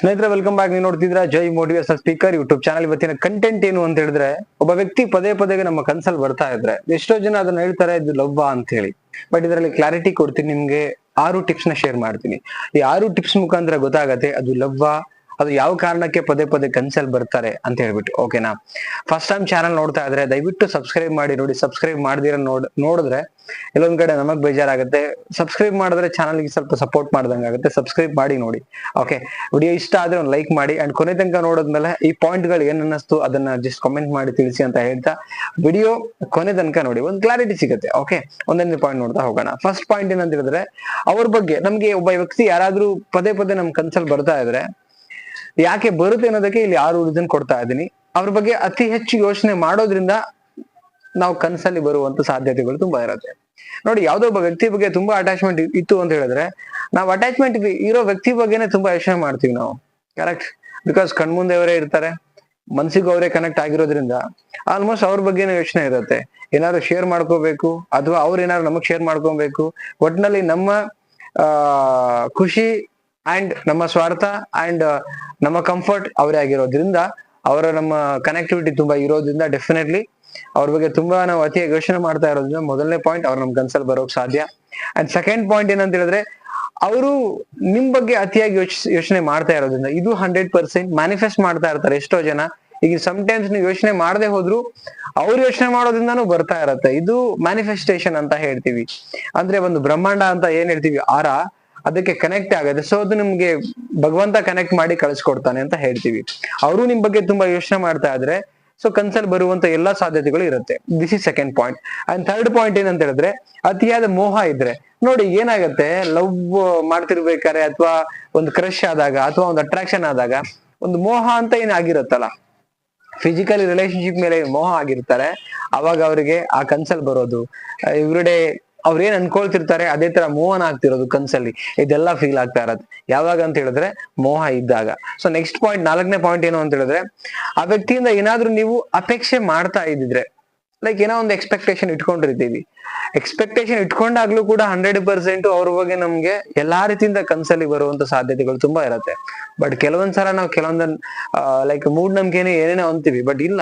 ಸ್ನೇಹಿತರೆ welcome back ನೀವು ನೋಡ್ತಿದ್ರ Jai motivation speaker YouTube channel ಇವತ್ತಿನ ಕಂಟೆಂಟ್ ಏನು ಅಂತ ಹೇಳಿದ್ರೆ, ಒಬ್ಬ ವ್ಯಕ್ತಿ ಪದೇ ಪದೇ ನಮ್ಮ ಕನ್ಸಲ್ ಬರ್ತಾ ಇದ್ರೆ, ಎಷ್ಟೋ ಜನ ಅದನ್ನ ಹೇಳ್ತಾರೆ, ಇದು ಲವ್ವ ಅಂತ ಹೇಳಿ. ಬಟ್ ಇದರಲ್ಲಿ ಕ್ಲಾರಿಟಿ ಕೊಡ್ತೀನಿ ನಿಮ್ಗೆ. ಆರು ಟಿಪ್ಸ್ನ ಶೇರ್ ಮಾಡ್ತೀನಿ. ಈ ಆರು ಟಿಪ್ಸ್ ಮುಖಾಂತರ ಗೊತ್ತಾಗತ್ತೆ, ಅದು ಲವ್ವಾ ಅದು ಯಾವ ಕಾರಣಕ್ಕೆ ಪದೇ ಪದೇ ಕನ್ಸಲ್ ಬರ್ತಾರೆ ಅಂತ ಹೇಳ್ಬಿಟ್ಟು ಓಕೆನಾ ಫಸ್ಟ್ ಟೈಮ್ ಚಾನಲ್ ನೋಡ್ತಾ ಇದ್ರೆ ದಯವಿಟ್ಟು ಸಬ್ಸ್ಕ್ರೈಬ್ ಮಾಡಿ, ನೋಡಿ ಸಬ್ಸ್ಕ್ರೈಬ್ ಮಾಡಿದಿರ ನೋಡ್, ನೋಡಿದ್ರೆ ಎಲ್ಲೊಂದ್ ಕಡೆ ನಮಗ್ ಬೇಜಾರಾಗುತ್ತೆ. ಸಬ್ಸ್ಕ್ರೈಬ್ ಮಾಡಿದ್ರೆ ಚಾನಲ್ಗೆ ಸ್ವಲ್ಪ ಸಪೋರ್ಟ್ ಮಾಡ್ದಂಗೆ ಆಗುತ್ತೆ. ಸಬ್ಸ್ಕ್ರೈಬ್ ಮಾಡಿ, ನೋಡಿ. ಓಕೆ ವಿಡಿಯೋ ಇಷ್ಟ ಆದ್ರೆ ಒಂದು ಲೈಕ್ ಮಾಡಿ ಅಂಡ್ ಕೊನೆ ತನಕ ನೋಡಿದ್ಮೇಲೆ ಈ ಪಾಯಿಂಟ್ಗಳು ಏನ್ ಅನ್ನಿಸ್ತು ಅದನ್ನ ಜಸ್ಟ್ ಕಾಮೆಂಟ್ ಮಾಡಿ ತಿಳಿಸಿ ಅಂತ ಹೇಳ್ತಾ ವಿಡಿಯೋ ಕೊನೆ ತನಕ ನೋಡಿ. ಒಂದು ಕ್ಲಾರಿಟಿ ಸಿಗುತ್ತೆ ಓಕೆ ಒಂದೊಂದು ಪಾಯಿಂಟ್ ನೋಡ್ತಾ ಹೋಗೋಣ. ಫಸ್ಟ್ ಪಾಯಿಂಟ್ ಏನಂತ ಹೇಳಿದ್ರೆ, ಅವ್ರ ಬಗ್ಗೆ ನಮ್ಗೆ ಒಬ್ಬ ವ್ಯಕ್ತಿ ಯಾರಾದ್ರೂ ಪದೇ ಪದೇ ನಮ್ ಕನ್ಸಲ್ ಬರ್ತಾ ಇದ್ರೆ ಯಾಕೆ ಬರುತ್ತೆ ಅನ್ನೋದಕ್ಕೆ ಇಲ್ಲಿ ಆರು ರೀಸನ್ ಕೊಡ್ತಾ ಇದ್ದೀನಿ. ಅವ್ರ ಬಗ್ಗೆ ಅತಿ ಹೆಚ್ಚು ಯೋಚನೆ ಮಾಡೋದ್ರಿಂದ ನಾವು ಕನಸಲ್ಲಿ ಬರುವಂತ ಸಾಧ್ಯತೆಗಳು ತುಂಬಾ ಇರುತ್ತೆ. ನೋಡಿ, ಯಾವ್ದೋ ಒಬ್ಬ ವ್ಯಕ್ತಿ ಬಗ್ಗೆ ತುಂಬಾ ಅಟ್ಯಾಚ್ಮೆಂಟ್ ಇತ್ತು ಅಂತ ಹೇಳಿದ್ರೆ, ನಾವು ಅಟ್ಯಾಚ್ಮೆಂಟ್ ಇರೋ ವ್ಯಕ್ತಿ ಬಗ್ಗೆನೆ ತುಂಬಾ ಯೋಚನೆ ಮಾಡ್ತೀವಿ ನಾವು. ಕರೆಕ್ಟ್ ಬಿಕಾಸ್ ಕಣ್ಮುಂದೆ ಅವರೇ ಇರ್ತಾರೆ, ಮನ್ಸಿಗೂ ಅವರೇ ಕನೆಕ್ಟ್ ಆಗಿರೋದ್ರಿಂದ ಆಲ್ಮೋಸ್ಟ್ ಅವ್ರ ಬಗ್ಗೆನೇ ಯೋಚನೆ ಇರುತ್ತೆ. ಏನಾದ್ರು ಶೇರ್ ಮಾಡ್ಕೋಬೇಕು, ಅಥವಾ ಅವ್ರು ಏನಾದ್ರು ನಮಗ್ ಶೇರ್ ಮಾಡ್ಕೊಬೇಕು. ಒಟ್ನಲ್ಲಿ ನಮ್ಮ ಖುಷಿ ಅಂಡ್ ನಮ್ಮ ಸ್ವಾರ್ಥ ಅಂಡ್ ನಮ್ಮ ಕಂಫರ್ಟ್ ಅವರೇ ಆಗಿರೋದ್ರಿಂದ ಅವರ ನಮ್ಮ ಕನೆಕ್ಟಿವಿಟಿ ತುಂಬಾ ಇರೋದ್ರಿಂದ ಡೆಫಿನೆಟ್ಲಿ ಅವ್ರ ಬಗ್ಗೆ ತುಂಬಾ ನಾವು ಅತಿಯಾಗಿ ಯೋಚನೆ ಮಾಡ್ತಾ ಇರೋದ್ರಿಂದ ಮೊದಲನೇ ಪಾಯಿಂಟ್ ಅವ್ರು ನಮ್ ಕನ್ಸಲ್ ಬರೋಕ್ ಸಾಧ್ಯ. ಅಂಡ್ ಸೆಕೆಂಡ್ ಪಾಯಿಂಟ್ ಏನಂತ ಹೇಳಿದ್ರೆ ಅವರು ನಿಮ್ ಬಗ್ಗೆ ಅತಿಯಾಗಿ ಯೋಚ, ಯೋಚನೆ ಮಾಡ್ತಾ ಇರೋದ್ರಿಂದ ಇದು ಹಂಡ್ರೆಡ್ ಪರ್ಸೆಂಟ್ ಮ್ಯಾನಿಫೆಸ್ಟ್ ಮಾಡ್ತಾ ಇರ್ತಾರೆ ಎಷ್ಟೋ ಜನ. ಈಗ ಟೈಮ್ಸ್ ನೀವು ಯೋಚನೆ ಮಾಡದೆ ಹೋದ್ರು ಅವ್ರು ಯೋಚನೆ ಮಾಡೋದ್ರಿಂದಾನು ಬರ್ತಾ ಇರತ್ತೆ. ಇದು ಮ್ಯಾನಿಫೆಸ್ಟೇಷನ್ ಅಂತ ಹೇಳ್ತೀವಿ. ಅಂದ್ರೆ ಒಂದು ಬ್ರಹ್ಮಾಂಡ ಅಂತ ಏನ್ ಹೇಳ್ತೀವಿ? ಆರ. ಅದಕ್ಕೆ ಕನೆಕ್ಟ್ ಆಗುತ್ತೆ ಸೊ ಅದು ನಿಮ್ಗೆ ಭಗವಂತ ಕನೆಕ್ಟ್ ಮಾಡಿ ಕಳಿಸ್ಕೊಡ್ತಾನೆ ಅಂತ ಹೇಳ್ತೀವಿ. ಅವರು ನಿಮ್ ಬಗ್ಗೆ ತುಂಬಾ ಯೋಚನೆ ಮಾಡ್ತಾ ಇದ್ರೆ ಸೊ ಕನ್ಸಲ್ ಬರುವಂತ ಎಲ್ಲಾ ಸಾಧ್ಯತೆಗಳು ಇರುತ್ತೆ. This is second point and third point ಏನಂತ ಹೇಳಿದ್ರೆ, ಅತಿಯಾದ ಮೋಹ ಇದ್ರೆ, ನೋಡಿ ಏನಾಗತ್ತೆ ಲವ್ ಮಾಡ್ತಿರ್ಬೇಕಾರೆ ಅಥವಾ ಒಂದು ಕ್ರಶ್ ಆದಾಗ ಅಥವಾ ಒಂದು ಅಟ್ರಾಕ್ಷನ್ ಆದಾಗ, ಒಂದು ಮೋಹ ಅಂತ ಏನಾಗಿರುತ್ತಲ್ಲ ಫಿಸಿಕಲಿ ರಿಲೇಶನ್ಶಿಪ್ ಮೇಲೆ ಮೋಹ ಆಗಿರ್ತಾರೆ, ಅವಾಗ ಅವರಿಗೆ ಆ ಕನ್ಸಲ್ ಬರೋದು. ಎವ್ರಿಡೇ ಅವ್ರು ಏನ್ ಅನ್ಕೊಳ್ತಿರ್ತಾರೆ, ಅದೇ ತರ ಮೋಹನ ಆಗ್ತಿರೋದು ಕನ್ಸಲ್ಲಿ. ಇದೆಲ್ಲ ಫೀಲ್ ಆಗ್ತಾ ಇರತ್ತೆ. ಯಾವಾಗ ಅಂತ ಹೇಳಿದ್ರೆ ಮೋಹ ಇದ್ದಾಗ. ಸೊ ನೆಕ್ಸ್ಟ್ ಪಾಯಿಂಟ್ ನಾಲ್ಕನೇ ಪಾಯಿಂಟ್ ಏನು ಅಂತ ಹೇಳಿದ್ರೆ, ಆ ವ್ಯಕ್ತಿಯಿಂದ ಏನಾದ್ರೂ ನೀವು ಅಪೇಕ್ಷೆ ಮಾಡ್ತಾ ಇದ್ದಿದ್ರೆ ಲೈಕ್ ಏನೋ ಒಂದು ಎಕ್ಸ್ಪೆಕ್ಟೇಷನ್ ಇಟ್ಕೊಂಡಿರ್ತೀವಿ. ಎಕ್ಸ್ಪೆಕ್ಟೇಷನ್ ಇಟ್ಕೊಂಡಾಗ್ಲೂ ಕೂಡ ಹಂಡ್ರೆಡ್ ಪರ್ಸೆಂಟ್ ಅವ್ರ ಬಗ್ಗೆ ನಮ್ಗೆ ಎಲ್ಲಾ ರೀತಿಯಿಂದ ಕನ್ಸಲ್ಲಿ ಬರುವಂತ ಸಾಧ್ಯತೆಗಳು ತುಂಬಾ ಇರುತ್ತೆ. ಬಟ್ ಕೆಲವೊಂದ್ಸಲ ನಾವು ಕೆಲವೊಂದನ್ ಲೈಕ್ ಮೂಡ್ ನಮ್ಗೆ ಏನೇನೋ ಅಂತೀವಿ ಬಟ್ ಇಲ್ಲ.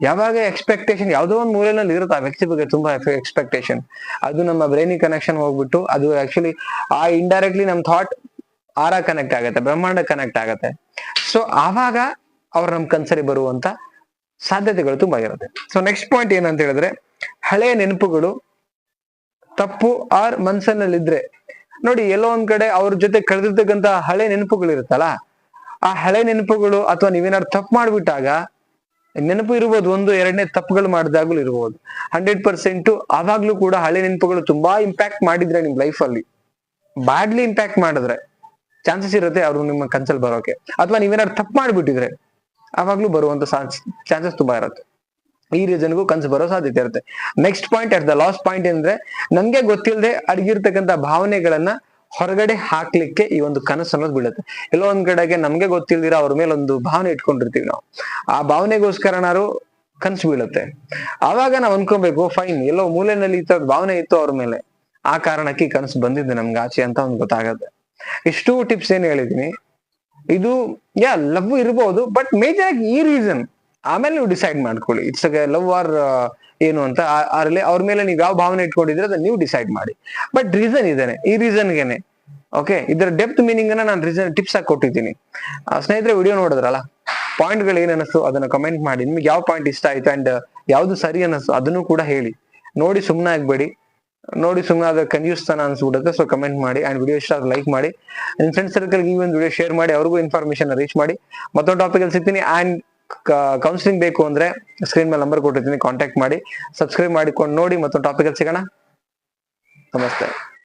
ಯಾವಾಗ ಎಕ್ಸ್ಪೆಕ್ಟೇಷನ್ ಯಾವುದೋ ಒಂದು ಮೂಲೆಯಲ್ಲಿ ಇರುತ್ತೆ ಆ ವ್ಯಕ್ತಿ ಬಗ್ಗೆ ತುಂಬಾ ಎಕ್ಸ್ಪೆಕ್ಟೇಷನ್ ಅದು ನಮ್ಮ ಬ್ರೈನಿಗೆ ಕನೆಕ್ಷನ್ ಹೋಗ್ಬಿಟ್ಟು, ಅದು ಆಕ್ಚುಲಿ ಆ ಇಂಡೈರೆಕ್ಟ್ಲಿ ನಮ್ ಥಾಟ್ ಆರ ಕನೆಕ್ಟ್ ಆಗುತ್ತೆ, ಬ್ರಹ್ಮಾಂಡ ಕನೆಕ್ಟ್ ಆಗುತ್ತೆ. ಸೊ ಆವಾಗ ಅವ್ರ ನಮ್ ಕನ್ಸರಿ ಬರುವಂತ ಸಾಧ್ಯತೆಗಳು ತುಂಬಾ ಇರುತ್ತೆ. ಸೊ ನೆಕ್ಸ್ಟ್ ಪಾಯಿಂಟ್ ಏನಂತ ಹೇಳಿದ್ರೆ, ಹಳೆಯ ನೆನಪುಗಳು ತಪ್ಪು ಆರ್ ಮನ್ಸನ್ನಲ್ಲಿದ್ರೆ ನೋಡಿ, ಎಲ್ಲೋ ಒಂದ್ ಕಡೆ ಅವ್ರ ಜೊತೆ ಕಳೆದಿರ್ತಕ್ಕಂತ ಹಳೆ ನೆನಪುಗಳು ಇರುತ್ತಲ್ಲ ಆ ಹಳೆ ನೆನಪುಗಳು ಅಥವಾ ನೀವೇನಾದ್ರು ತಪ್ಪು ಮಾಡ್ಬಿಟ್ಟಾಗ ನೆನಪು ಇರ್ಬೋದು, ಒಂದು ಎರಡನೇ ತಪ್ಪುಗಳು ಮಾಡಿದಾಗಲೂ ಇರ್ಬೋದು. ಹಂಡ್ರೆಡ್ ಪರ್ಸೆಂಟ್ ಆವಾಗ್ಲೂ ಕೂಡ ಹಳೆ ನೆನಪುಗಳು ತುಂಬಾ ಇಂಪ್ಯಾಕ್ಟ್ ಮಾಡಿದ್ರೆ ನಿಮ್ ಲೈಫ್ ಅಲ್ಲಿ. ಬ್ಯಾಡ್ಲಿ ಇಂಪ್ಯಾಕ್ಟ್ ಮಾಡಿದ್ರೆ ಚಾನ್ಸಸ್ ಇರುತ್ತೆ ಅವ್ರು ನಿಮ್ಮ ಕನ್ಸಲ್ ಬರೋಕೆ. ಅಥವಾ ನೀವೇನಾದ್ರು ತಪ್ಪು ಮಾಡಿಬಿಟ್ಟಿದ್ರೆ ಆವಾಗ್ಲೂ ಬರುವಂತ ಚಾನ್ಸಸ್ ತುಂಬಾ ಇರುತ್ತೆ. ಈ ರೀಸನ್ಗೂ ಕನ್ಸು ಬರೋ ಸಾಧ್ಯತೆ ಇರುತ್ತೆ. Next point at the last point ಏನಂದ್ರೆ ನಮ್ಗೆ ಗೊತ್ತಿಲ್ಲದೆ ಅಡಗಿರ್ತಕ್ಕಂಥ ಭಾವನೆಗಳನ್ನ ಹೊರಗಡೆ ಹಾಕ್ಲಿಕ್ಕೆ ಈ ಒಂದು ಕನಸು ಅನ್ನೋದು ಬೀಳುತ್ತೆ. ಎಲ್ಲೋ ಒಂದ್ ಕಡೆಗೆ ನಮ್ಗೆ ಗೊತ್ತಿಲ್ದಿರ ಅವ್ರ ಮೇಲೆ ಒಂದು ಭಾವನೆ ಇಟ್ಕೊಂಡಿರ್ತೀವಿ ನಾವು. ಆ ಭಾವನೆಗೋಸ್ಕರನಾರು ಕನಸು ಬೀಳುತ್ತೆ. ಆವಾಗ ನಾವ್ ಅನ್ಕೋಬೇಕು, ಫೈನ್ ಎಲ್ಲೋ ಮೂಲೆನಲ್ಲಿ ಇತ್ತ ಭಾವನೆ ಇತ್ತು ಅವ್ರ ಮೇಲೆ. ಆ ಕಾರಣಕ್ಕೆ ಈ ಕನಸು ಬಂದಿದ್ದೆ ನಮ್ಗೆ ಆಚೆ ಅಂತ ಒಂದು ಗೊತ್ತಾಗತ್ತೆ. ಇಷ್ಟು ಟಿಪ್ಸ್ ಏನ್ ಹೇಳಿದೀನಿ. ಇದು, ಯಾ, ಲವ್ ಇರ್ಬೋದು, ಬಟ್ ಮೇಜರ್ ಆಗಿ ಈ ರೀಸನ್. ಆಮೇಲೆ ನೀವು ಡಿಸೈಡ್ ಮಾಡ್ಕೊಳ್ಳಿ. ಇಟ್ಸ್ ಲವ್ ಆರ್ ಏನು ಅಂತ ಅದರಲ್ಲಿ ಅವ್ರ ಮೇಲೆ ನೀವು ಯಾವ ಭಾವನೆ ಇಟ್ಕೊಂಡಿದ್ರೆ ಅದನ್ನ ನೀವು ಡಿಸೈಡ್ ಮಾಡಿ. ಬಟ್ ರೀಸನ್ ಇದೇನೆ. ಈ ರೀಸನ್ಗೆನೆ ಓಕೆ ಇದರ ಡೆಪ್ತ್ ಮೀನಿಂಗ್ ಅನ್ನ ನಾನು ರೀಸನ್ ಟಿಪ್ಸ್ ಆಗಿ ಕೊಟ್ಟಿದ್ದೀನಿ. ಸ್ನೇಹಿತರೆ ವಿಡಿಯೋ ನೋಡಿದ್ರಲ್ಲ? ಪಾಯಿಂಟ್ಗಳು ಏನ್ ಅನಿಸ್ತು ಅದನ್ನ ಕಮೆಂಟ್ ಮಾಡಿ. ನಿಮ್ಗೆ ಯಾವ ಪಾಯಿಂಟ್ ಇಷ್ಟ ಆಯ್ತು? ಅಂಡ್ ಯಾವ್ದು ಸರಿ ಅನಿಸ್ತು ಅದನ್ನು ಕೂಡ ಹೇಳಿ. ನೋಡಿ ಸುಮ್ಮನೆ ಆಗ್ಬೇಡಿ. ನೋಡಿ ಸುಮ್ಮನೆ ಅದ್ರ ಕನ್ಯೂಸ್ತನ ಅನ್ಸ್ಬಿಡುತ್ತೆ. ಸೊ ಕಮೆಂಟ್ ಮಾಡಿ. ಅಂಡ್ ವಿಡಿಯೋ ಇಷ್ಟ ಲೈಕ್ ಮಾಡಿ. ನಿಮ್ಮ ಫ್ರೆಂಡ್ ಸರ್ಕಲ್ ಈ ಒಂದು ವಿಡಿಯೋ ಶೇರ್ ಮಾಡಿ. ಅವ್ರಿಗೂ ಇನ್ಫಾರ್ಮೇಶನ್ ರೀಚ್ ಮಾಡಿ. ಮತ್ತೊಂದು ಟಾಪಿಕ್ ಅಲ್ಲಿ ಸಿಗ್ತೀನಿ. ಅಂಡ್ ಕೌನ್ಸಿಲಿಂಗ್ ಬೇಕು ಅಂದ್ರೆ ಸ್ಕ್ರೀನ್ ಮೇಲೆ ನಂಬರ್ ಕೊಟ್ಟಿರ್ತೀನಿ ಕಾಂಟ್ಯಾಕ್ಟ್ ಮಾಡಿ ಸಬ್ಸ್ಕ್ರೈಬ್ ಮಾಡಿಕೊಂಡು ನೋಡಿ ಮತ್ತೊಂದು ಟಾಪಿಕಲ್ಲಿ ಸಿಗೋಣ. ನಮಸ್ತೆ.